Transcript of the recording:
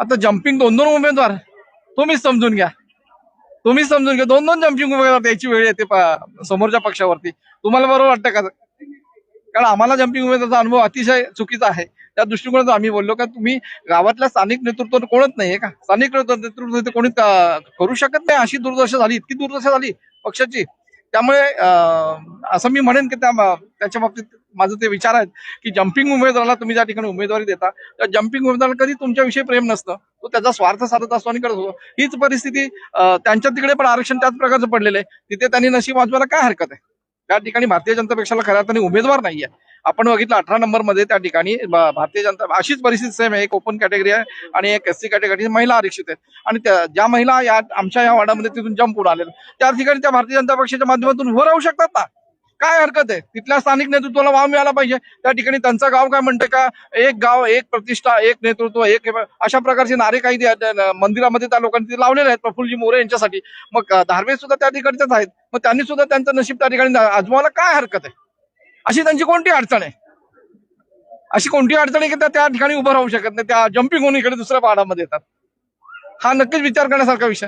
आता जम्पिंग दोन दोन उमेदवार. तुम्हीच समजून घ्या. तुम्हीच समजून घ्या. दोन दोन जम्पिंग उमेदवार द्यायची वेळ येते समोरच्या पक्षावरती. तुम्हाला बरोबर वाटतं का? कारण आम्हाला जम्पिंग उमेदवाराचा अनुभव अतिशय चुकीचा आहे. त्या दृष्टिकोनातून आम्ही बोललो का तुम्ही गावातल्या स्थानिक नेतृत्व कोणच नाहीये का? स्थानिक नेतृत्व नेतृत्व कोणी करू शकत नाही अशी दुर्दशा झाली. इतकी दुर्दशा झाली पक्षाची. त्यामुळे असं मी म्हणेन की त्या त्याच्या बाबतीत माझं ते विचार आहेत की जम्पिंग उमेदवाराला तुम्ही ज्या ठिकाणी उमेदवारी देता त्या जम्पिंग उमेदवाराला कधी तुमच्याविषयी प्रेम नसतं. तो त्याचा स्वार्थ साधत असतो आणि करत होतो हीच परिस्थिती त्यांच्या तिकडे पण आरक्षण त्याच प्रकारचं पडलेलं आहे. तिथे त्यांनी नशीब वाजवायला काय हरकत आहे? त्या ठिकाणी भारतीय जनता पक्षाला खऱ्या अर्थाने उमेदवार नाहीये. आपण बघितलं अठरा नंबरमध्ये त्या ठिकाणी भारतीय जनता अशीच परिस्थिती सेम आहे. एक ओपन कॅटेगरी आहे आणि एक एस सी कॅटेगरी महिला आरक्षित आहेत. आणि त्या ज्या महिला या आमच्या या वार्डामध्ये तिथून जम्प होऊन आल्या त्या ठिकाणी त्या भारतीय जनता पक्षाच्या माध्यमातून उभं राहू शकतात ना काय हरकत आहे? तिथल्या स्थानिक नेतृत्वाला वाव मिळाला पाहिजे. त्या ठिकाणी त्यांचं गाव काय म्हणतं का? एक गाव एक प्रतिष्ठा एक नेतृत्व एक अशा प्रकारचे नारे काही मंदिरामध्ये त्या लोकांनी तिथे लावलेले आहेत. प्रफुल्लजी मोरे यांच्यासाठी. मग धार्मिक सुद्धा त्या ठिकाणच्याच आहेत. मग त्यांनी सुद्धा त्यांचं नशीब त्या ठिकाणी आजमावायला काय हरकत आहे? अशी त्यांची कोणती अडचण आहे? अशी कोणती अडचण आहे की त्या त्या ठिकाणी उभं राहू शकत नाही त्या जम्पिंग होऊन इकडे दुसऱ्या पहाडामध्ये येतात. हा नक्कीच विचार करण्यासारखा विषय